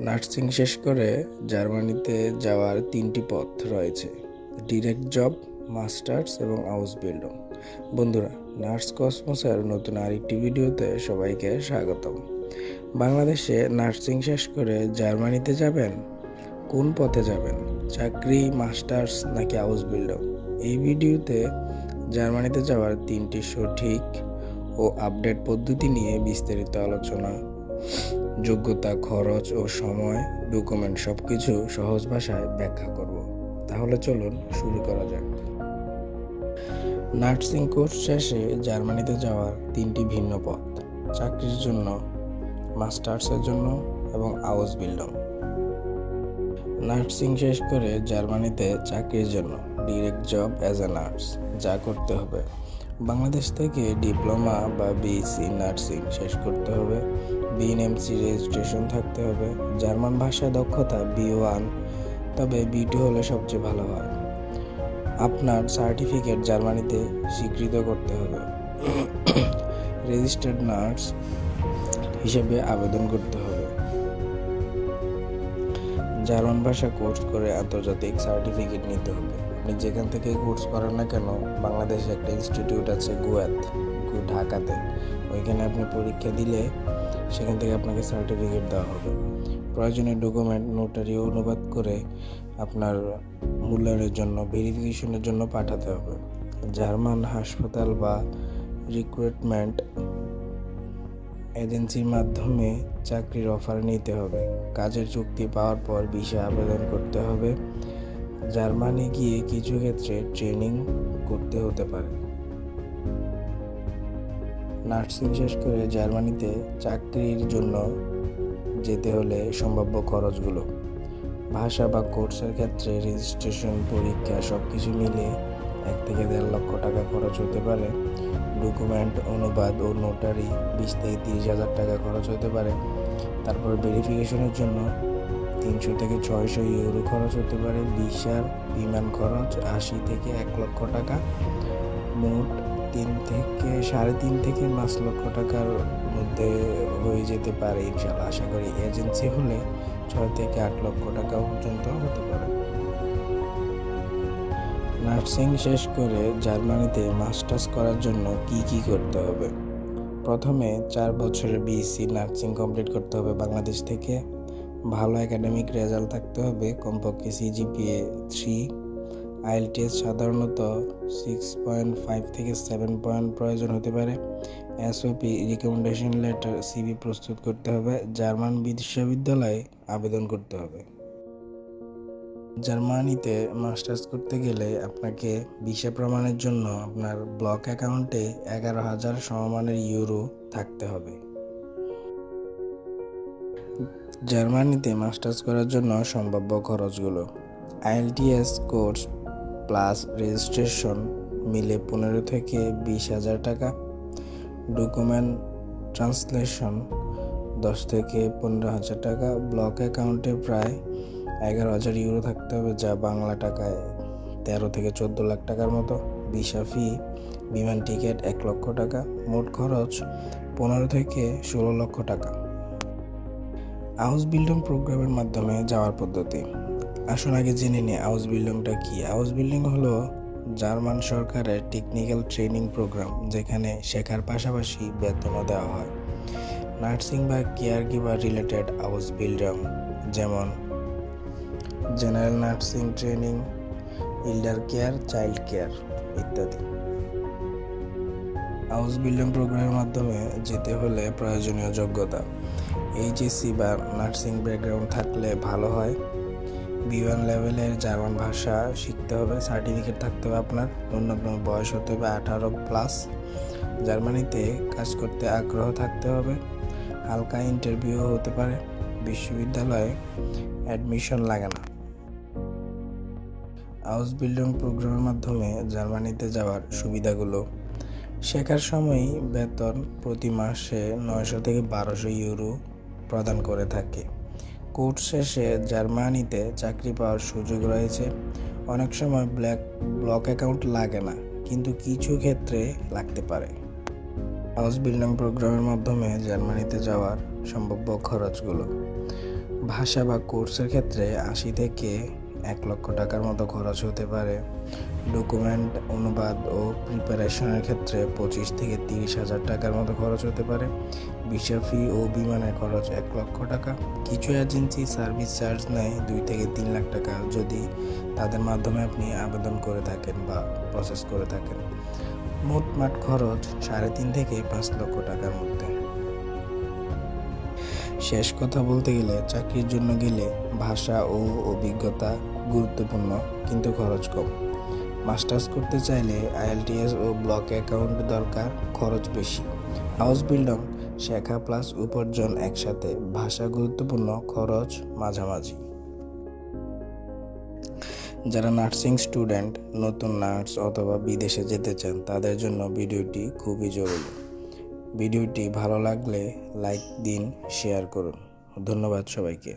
Nursing শেষ করে জার্মানিতে যাওয়ার তিনটি পথ রয়েছে। ডিরেক্ট জব, মাস্টার্স এবং হাউস বিল্ডিং। বন্ধুরা, নার্স কসমোসের নতুন আরেকটি ভিডিওতে সবাইকে স্বাগতম। বাংলাদেশে নার্সিং শেষ করে জার্মানিতে যাবেন? কোন পথে যাবেন? চাকরি, মাস্টার্স নাকি হাউস বিল্ডিং? এই ভিডিওতে জার্মানিতে যাওয়ার তিনটি সঠিক ও আপডেট পদ্ধতি নিয়ে বিস্তারিত আলোচনা যোগ্যতা, খরচ ও সময় ডকুমেন্ট সব কিছু সহজ ভাষায় ব্যাখ্যা করব। তাহলে চলুন শুরু করা যাক। নার্সিং কোর্স শেষে জার্মানিতে যাওয়ার তিনটি ভিন্ন পথ। চাকরির জন্য, মাস্টার্সের জন্য এবং হাউস বিল্ডিং। নার্সিং শেষ করে জার্মানিতে চাকরির জন্য direct job as a nurse যা করতে হবে। বাংলাদেশ থেকে ডিপ্লোমা বা বিএসসি নার্সিং শেষ করতে হবে। বিএনএমসি রেজিস্ট্রেশন থাকতে হবে। জার্মান ভাষা দক্ষতা বি ওয়ান তবে বি টু হলে সবচেয়ে ভালো হয়। আপনার সার্টিফিকেট জার্মানিতে স্বীকৃত করতে হবে। রেজিস্টার্ড নার্স হিসেবে আবেদন করতে হবে। জার্মান ভাষা কোর্স করে আন্তর্জাতিক সার্টিফিকেট নিতে হবে। আপনি যেখান থেকে কোর্স করেন না কেন, বাংলাদেশে একটা ইনস্টিটিউট আছে গুয়াত ঢাকাতে। ওইখানে আপনি পরীক্ষা দিলে সেখান থেকে আপনাকে সার্টিফিকেট দেওয়া হবে। প্রয়োজনীয় ডকুমেন্ট নোটারি অনুবাদ করে আপনার মূল্যায়নের জন্য ভেরিফিকেশনের জন্য পাঠাতে হবে। জার্মান হাসপাতাল বা রিক্রুটমেন্ট এজেন্সির মাধ্যমে চাকরির অফার নিতে হবে। কাজের চুক্তি পাওয়ার পর ভিসা আবেদন করতে হবে। জার্মানি গিয়ে কিছু ক্ষেত্রে ট্রেনিং করতে হতে পারে। নার্সিং শেষ করে জার্মানিতে চাকরির জন্য যেতে হলে সম্ভাব্য খরচগুলো। ভাষা বা কোর্সের ক্ষেত্রে রেজিস্ট্রেশন পরীক্ষা সব কিছু মিলে এক থেকে দেড় লক্ষ টাকা খরচ হতে পারে। ডকুমেন্ট অনুবাদ ও নোটারি বিশ থেকে তিরিশ হাজার টাকা খরচ হতে পারে। তারপর ভেরিফিকেশনের জন্য তিনশো থেকে ছয়শো ইউরো খরচ হতে পারে। ভিসার বিমান খরচ আশি থেকে এক লক্ষ টাকা। মোট তিন থেকে সাড়ে তিন থেকে পাঁচ লক্ষ টাকার মধ্যে হয়ে যেতে পারে ইনশাল্লাহ আশা করি এজেন্সি হলে ছয় থেকে আট লক্ষ টাকা পর্যন্ত হতে পারে। নার্সিং শেষ করে জার্মানিতে মাস্টার্স করার জন্য কি কি করতে হবে? প্রথমে চার বছরের বিএসসি নার্সিং কমপ্লিট করতে হবে বাংলাদেশ থেকে। ভালো একাডেমিক রেজাল্ট থাকতে হবে। কমপক্ষে সিজিপিএ থ্রি আইএলটিএস সাধারণত সিক্স পয়েন্ট ফাইভ থেকে সেভেন পয়েন্ট প্রয়োজন হতে পারে। এসওপি রিকমেন্ডেশন লেটার সিবি প্রস্তুত করতে হবে। জার্মান বিশ্ববিদ্যালয়ে আবেদন করতে হবে। জার্মানিতে মাস্টার্স করতে গেলে আপনাকে ভিসা প্রমাণের জন্য আপনার ব্লক অ্যাকাউন্টে এগারো হাজার সমমানের ইউরো থাকতে হবে। জার্মানিতে মাস্টার্স করার জন্য সম্ভাব্য খরচগুলো। আইএলটিএস কোর্স প্লাস রেজিস্ট্রেশন মিলে পনেরো থেকে বিশ হাজার টাকা। ডকুমেন্ট ট্রান্সলেশন দশ থেকে পনেরো হাজার টাকা। ব্লক অ্যাকাউন্টে প্রায় এগারো হাজার ইউরো থাকতে হবে, যা বাংলা টাকায় তেরো থেকে চোদ্দ লাখ টাকার মতো। ভিসা ফি, বিমান টিকিট এক লক্ষ টাকা। মোট খরচ পনেরো থেকে ষোলো লক্ষ টাকা। হাউস বিল্ডিং প্রোগ্রামের মাধ্যমে যাওয়ার পদ্ধতি। আসুন আগে জেনে নিই হাউস বিল্ডিংটা কি। হাউস বিল্ডিং হলো জার্মান সরকারের টেকনিক্যাল ট্রেনিং প্রোগ্রাম, যেখানে শেখার পাশাপাশি বেতনও দেওয়া হয়। নার্সিং বা কেয়ার গিভার রিলেটেড হাউস বিল্ডিং, যেমন general nursing training, elder care, child care ইত্যাদি। হাউস বিল্ডিং প্রোগ্রামের মাধ্যমে যেতে হলে প্রয়োজনীয় যোগ্যতা। এইচএসসি বা নার্সিং ব্যাকগ্রাউন্ড থাকলে ভালো হয়। বিওয়ান লেভেলের জার্মান ভাষা শিখতে হবে সার্টিফিকেট থাকতে হবে আপনার, ন্যূনতম বয়স হতে হবে আঠারো প্লাস জার্মানিতে কাজ করতে আগ্রহ থাকতে হবে, হালকা ইন্টারভিউ হতে পারে, বিশ্ববিদ্যালয়ে অ্যাডমিশন লাগে না। হাউস বিল্ডিং প্রোগ্রামের মাধ্যমে জার্মানিতে যাওয়ার সুবিধাগুলো শেখার সময়ই বেতন প্রতি মাসে নয়শো থেকে বারোশো ইউরো প্রদান করে থাকে। কোর্স শেষে জার্মানিতে চাকরি পাওয়ার সুযোগ রয়েছে। অনেক সময় ব্ল্যাক, ব্লক অ্যাকাউন্ট লাগে না, কিন্তু কিছু ক্ষেত্রে লাগতে পারে। হাউস বিল্ডিং প্রোগ্রামের মাধ্যমে জার্মানিতে যাওয়ার সম্ভাব্য খরচগুলো। ভাষা বা কোর্সের ক্ষেত্রে আশি থেকে এক লক্ষ টাকার মতো খরচ হতে পারে। ডকুমেন্ট, অনুবাদ ও প্রিপারেশনের ক্ষেত্রে পঁচিশ থেকে তিরিশ হাজার টাকার মতো খরচ হতে পারে। ভিসা ফি ও বিমানের খরচ এক লক্ষ টাকা। কিছু এজেন্সি সার্ভিস চার্জ নেয় দুই থেকে তিন লাখ টাকা যদি তাদের মাধ্যমে আপনি আবেদন করে থাকেন বা প্রসেস করে থাকেন। মোটমাট খরচ সাড়ে তিন থেকে পাঁচ লক্ষ টাকার মধ্যে। শেষ কথা বলতে গেলে চাকরির জন্য গেলে ভাষা ও অভিজ্ঞতা গুরুত্বপূর্ণ, কিন্তু খরচ কম। মাস্টার্স করতে চাইলে আইএলটিএস ও ব্লক অ্যাকাউন্ট দরকার, খরচ বেশি। হাউস বিল্ডং, শেখা প্লাস উপার্জন একসাথে, ভাষা গুরুত্বপূর্ণ, খরচ মাঝামাঝি। যারা নার্সিং স্টুডেন্ট, নতুন নার্স অথবা বিদেশে যেতে চান, তাদের জন্য ভিডিওটি খুবই জরুরি। ভিডিওটি ভালো লাগলে লাইক দিন শেয়ার করুন। ধন্যবাদ সবাইকে।